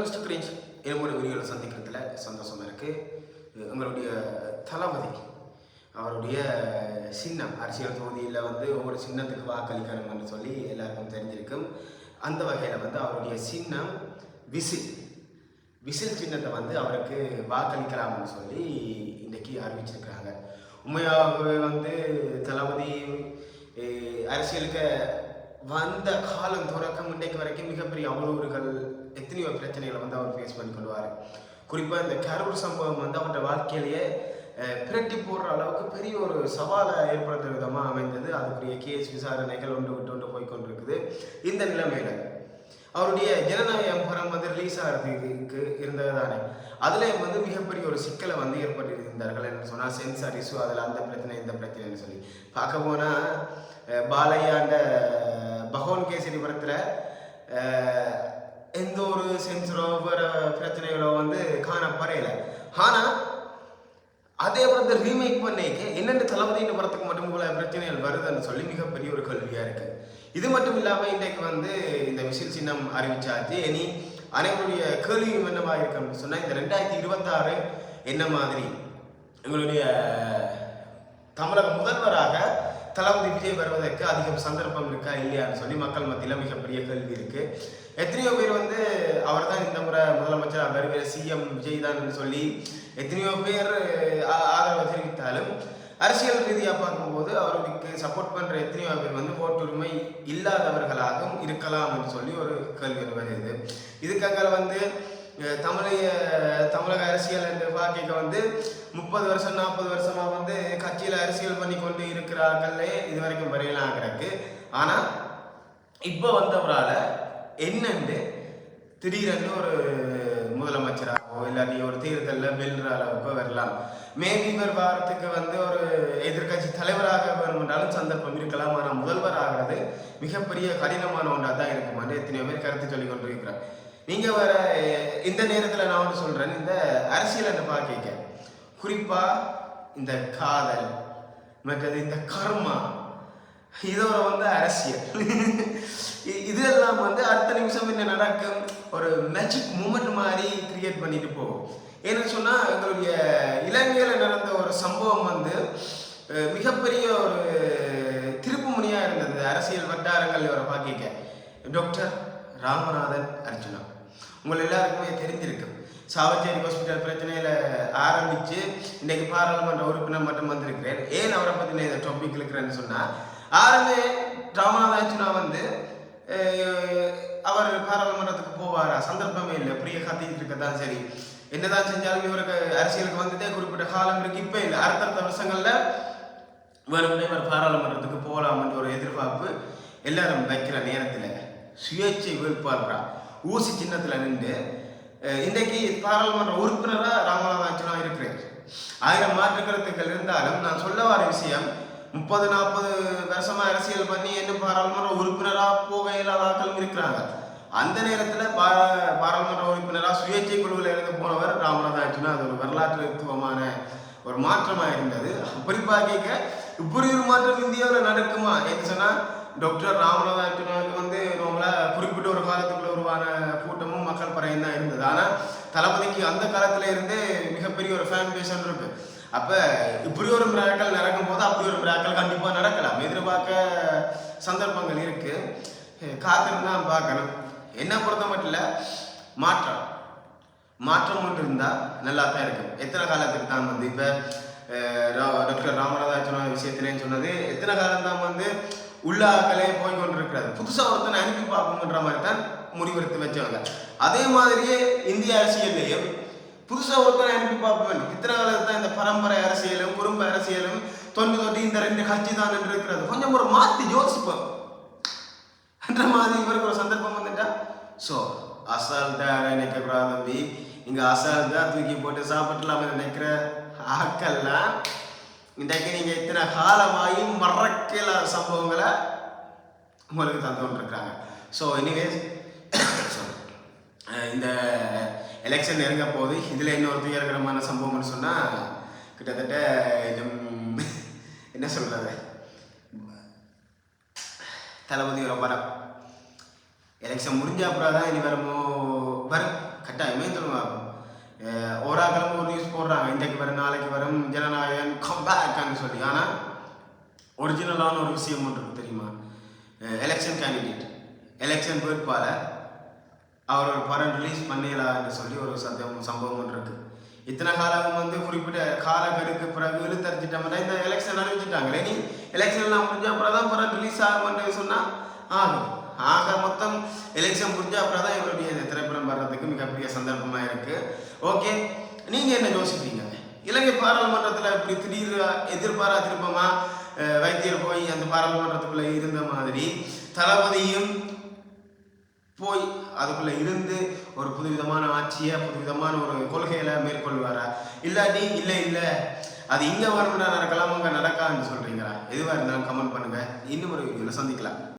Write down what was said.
Welcome mister Green's என்னோட வீடியோவில் சந்திக்கிறதுல சந்தோஷமாக இருக்குது எங்களுடைய தளபதி. அவருடைய சின்னம் அரசியல் தொகுதியில் வந்து ஒவ்வொரு சின்னத்துக்கு வாக்களிக்கணும்னு சொல்லி எல்லாருக்கும் தெரிஞ்சிருக்கும். அந்த வகையில் வந்து அவருடைய சின்னம் விசில். விசில் சின்னத்தை வந்து அவருக்கு வாக்களிக்கலாம்னு சொல்லி இன்றைக்கி அறிவிச்சிருக்கிறாங்க. உண்மையாகவே வந்து தளபதி அரசியலுக்கு வந்த காலம் தொடக்கம் இன்றைக்கு வரைக்கும் மிகப்பெரிய அவலூறுகள் எத்தனையோ பிரச்சனைகளை வந்து அவர் ஃபேஸ் பண்ணி கொள்வார். குறிப்பாக இந்த கரூர் சம்பவம் வந்து அவருடைய வாழ்க்கையிலேயே பிரட்டி போடுற அளவுக்கு பெரிய ஒரு சவாலை ஏற்படுத்துற விதமாக அமைந்தது. அதுக்குரிய கேஸ் விசாரணைகள் ஒன்று விட்டு ஒன்று போய் கொண்டிருக்குது. இந்த நிலைமையில அவருடைய ஜனநாயகம் படம் வந்து ரிலீஸ் ஆகிறதுக்கு இருந்தது தானே அதுலேயும் வந்து மிகப்பெரிய ஒரு சிக்கலை வந்து ஏற்பட்டிருந்தார்கள் என்று சொன்னால் சென்சார் இஷ்யூ அதில் அந்த பிரச்சனை இந்த பிரச்சனைன்னு சொல்லி. பார்க்க போனால் பாலையாண்ட பகவான் படத்தில் எந்த ஒரு சென்சரோ வேறு பிரச்சனைகளோ வந்து காணப்படையல ஆனால் அதே படத்தை ரீமேக் பண்ணிக்க என்னென்ன தளபதியின் படத்துக்கு மட்டும் இவ்வளோ பிரச்சனைகள் வருதுன்னு சொல்லி மிகப்பெரிய ஒரு கல்வியாக இருக்கு. இது மட்டும் இல்லாமல் இன்றைக்கு வந்து இந்த விசில் சின்னம் அறிவிச்சாச்சு இனி அனைவருடைய கேள்வியும் என்னவாக இருக்குன்னு சொன்னால் இந்த ரெண்டாயிரத்தி இருபத்தாறு என்ன மாதிரி எங்களுடைய தமிழக முதல்வராக தளபதி விஜய் வருவதற்கு அதிகம் சந்தர்ப்பம் இருக்கா இல்லையான்னு சொல்லி மக்கள் மத்தியில் மிகப்பெரிய கேள்வி இருக்கு. எத்தனையோ பேர் வந்து அவர் தான் இந்த முறை முதலமைச்சர் வருகிற சிஎம் விஜய் தான் சொல்லி எத்தனையோ பேர் ஆதரவு தெரிவித்தாலும் அரசியல் ரீதியாக பார்க்கும்போது அவருக்கு சப்போர்ட் பண்ணுற எத்தனையோ பேர் வந்து ஓட்டுரிமை இல்லாதவர்களாகவும் இருக்கலாம் என்று சொல்லி ஒரு கேள்வி வருகிறது. இதுக்காக வந்து தமிழைய தமிழக அரசியல் என்று பார்க்க வந்து முப்பது வருஷம் நாற்பது வருஷமா வந்து கட்சியில் அரசியல் பண்ணி கொண்டு இருக்கிறார்களே இது வரைக்கும் வரையலாம் கிடக்கு ஆனால் இப்போ வந்தவரால் என்னன்னு திடீரென்று ஒரு முதலமைச்சராகவோ இல்லாட்டி ஒரு தேர்தலில் வெல்ற அளவுக்கு வரலாம். மேபி இவர் வாரத்துக்கு வந்து ஒரு எதிர்க்கட்சி தலைவராக வேணுமென்றாலும் சந்தர்ப்பம் இருக்கலாம். ஆனால் முதல்வர் ஆகிறது மிகப்பெரிய கடினமான ஒன்றாக தான் இருக்குமான்னு எத்தனையோ பேர் கருத்து சொல்லி கொண்டிருக்கிறார். நீங்கள் வர இந்த நேரத்தில் நான் ஒன்று சொல்கிறேன் இந்த அரசியல் என்று பார்க்க குறிப்பாக இந்த காதல் மற்றது இந்த கர்மா இதோட வந்து அரசியல். இது இதெல்லாம் வந்து அடுத்த நிமிஷம் என்ன நடக்கும்? ஒரு மேஜிக் மூமெண்ட் மாதிரி கிரியேட் பண்ணிட்டு போகும். ஏன்னு சொன்னால் எங்களுடைய இலங்கையில் நடந்த ஒரு சம்பவம் வந்து மிகப்பெரிய ஒரு திருப்புமுனையாக இருந்தது. அரசியல் வட்டாரங்கள் இவரை பார்க்க. டாக்டர் ராமநாதன் அர்ஜுனா. உங்கள் எல்லாருக்குமே தெரிஞ்சிருக்கும் சாவச்சேரி ஹாஸ்பிட்டல் பிரச்சனையில் ஆரம்பித்து இன்றைக்கு பாராளுமன்ற உறுப்பினர் மட்டும் வந்திருக்கிறேன். ஏன் அவரை பற்றின இந்த டாபிக் இருக்கிறேன்னு சொன்னால் ஆரம்பே ராமநாதாச்சுனா வந்து அவர் பாராளுமன்றத்துக்கு போவாரா? சந்தர்ப்பமே இல்லை. பிரிய காத்திட்டு இருக்க தான் சரி. என்னதான் செஞ்சாலும் இவருக்கு அரசியலுக்கு வந்துட்டே குறிப்பிட்ட காலம் இருக்கு. இப்போ இல்லை அடுத்தடுத்த வருஷங்களில் வேணும்னே இவர் பாராளுமன்றத்துக்கு போகலாம்ன்ற ஒரு எதிர்பார்ப்பு எல்லாரும் வைக்கிற நேரத்தில் சுயேட்சை வேட்பாளராக ஊசி சின்னத்தில் நின்று இன்றைக்கு பாராளுமன்ற உறுப்பினராக ராமநாதாச்சனா இருக்கிறேன். ஆயிரம் மாற்று கருத்துக்கள் இருந்தாலும் நான் சொல்ல வர விஷயம் முப்பது நாற்பது வருஷமா அரசியல் பண்ணி என்ன பாராளுமன்ற உறுப்பினராக போக இல்லாத ஆட்களும் இருக்கிறாங்க. அந்த நேரத்தில் பா பாராளுமன்ற உறுப்பினராக சுயேட்சை குழுவில் இருந்து போனவர் ராமநாதாச்சனா அது ஒரு வரலாற்றுத்துவமான ஒரு மாற்றமாக இருந்தது. அப்படி பார்க்க இப்படி ஒரு மாற்றம் இந்தியாவில் நடக்குமா? என்று சொன்னால் டாக்டர் ராமநாதன் வந்து நம்மள குறிப்பிட்ட ஒரு காலத்துக்குள்ள உருவான கூட்டமும் மக்கள் பறையும் தான் இருந்தது. ஆனால் தளபதிக்கு அந்த காலத்துல இருந்தே மிகப்பெரிய ஒரு ஃபேன் பேஷன் இருக்கு. அப்போ இப்படி ஒரு மிராக்கள் நடக்கும் போது அப்படி ஒரு மிராக்கள் கண்டிப்பாக நடக்கலாம். எதிர்பார்க்க சந்தர்ப்பங்கள் இருக்கு. காத்திருந்து பார்க்கணும். என்ன பொறுத்த மட்டும் இல்லை மாற்றம். மாற்றம் ஒன்று இருந்தால் நல்லா தான் இருக்கும். எத்தனை காலத்துக்கு தான் வந்து இப்போ டாக்டர் ராமநாதா சொன்ன விஷயத்திலேன்னு சொன்னது எத்தனை காலம் தான் வந்து உள்ளாக்களே போய் கொண்டிருக்கிறது புதுசாக ஒருத்தனை அனுப்பி பார்ப்போம்ன்ற மாதிரி தான் முடிவெடுத்து வச்சவங்க அதே மாதிரியே இந்திய அரசியல்லையும் புதுசாக ஒருத்தனை அனுப்பி பார்ப்போம் இத்தனை காலத்து தான் இந்த பரம்பரை அரசியலும் குடும்ப அரசியலும் தொண்டு தொட்டி இந்த ரெண்டு கட்சி தான் என்று இருக்கிறது. கொஞ்சம் ஒரு மாற்றி யோசிப்போம். என்ற மாதிரி இவருக்கு ஒரு சந்தர்ப்பம் வந்துட்டா. ஸோ அசால்ட்டாக நினைக்கக்கூடாது தம்பி? இங்கே அசால்ட்டாக தூக்கி போட்டு சாப்பிடலாம் நினைக்கிற ஆக்கள்லாம் இன்றைக்கு நீங்கள் இத்தனை காலமாகி மறக்கல சம்பவங்களை உங்களுக்கு தந்து கொண்டிருக்கிறாங்க ஸோ எனிவேஸ் இந்த எலெக்ஷன் நெருங்க போது இதில் இன்னொரு துயரகரமான சம்பவம்னு சொன்னால் கிட்டத்தட்ட இன்னும் என்ன சொல்கிறது தளபதி ஒரு படம் எலெக்ஷன் முடிஞ்ச அப்புறம் தான் இனி வரமோ வரும். கட்டாயமே சொல்லுவாங்க ஒரு கிழமை ஒரு நியூஸ் போடுறாங்க. இன்றைக்கு வரும் நாளைக்கு வரும் ஜனநாயகன் கம்பேக்கான்னு சொல்லி. ஆனால் ஒரிஜினலான ஒரு விஷயம் ஒன்று தெரியுமா? எலெக்ஷன் கேண்டிடேட் எலெக்ஷன் வேட்பாளர். அவர் ஒரு படம் ரிலீஸ் பண்ணிடலான்னு சொல்லி ஒரு சந்தேகம் சம்பவம் இருக்கு. இத்தனை காலம் வந்து குறிப்பிட்ட காலக்கெடுக்கு பிறகு இழுத்தரிச்சிட்ட மாதிரி இந்த எலெக்ஷன் அறிவிச்சிட்டாங்களே நீ எலெக்ஷன்லாம் முடிஞ்ச அப்புறம் தான் படம் ரிலீஸ் ஆகும்னு சொன்னால் ஆகும் ஆக மொத்தம் எலெக்ஷன் முடிஞ்ச அப்புறம் தான் இவருடைய இந்த திரைப்படம் வர்றதுக்கு மிகப்பெரிய சந்தர்ப்பமாக இருக்கு. ஓகே நீங்கள் என்ன யோசிக்கிறீங்க? இலங்கை பாராளுமன்றத்தில் இப்படி திடீர் எதிர்பாரா திருப்பமாக வைத்தியர் போய் அந்த பாராளுமன்றத்துக்குள்ளே இருந்த மாதிரி தளபதியும் போய் அதுக்குள்ள இருந்து ஒரு புதுவிதமான ஆட்சியை புதுவிதமான ஒரு கொள்கையில மேற்கொள்வாரா? இல்லாட்டி இல்லை இல்லை. அது இங்க வரணும்னா நடக்கலாம் அங்கே நடக்காதுன்னு சொல்றீங்களா? எதுவா இருந்தாலும் கமெண்ட் பண்ணுங்க. இன்னும் ஒரு வீடியோல சந்திக்கலாம்.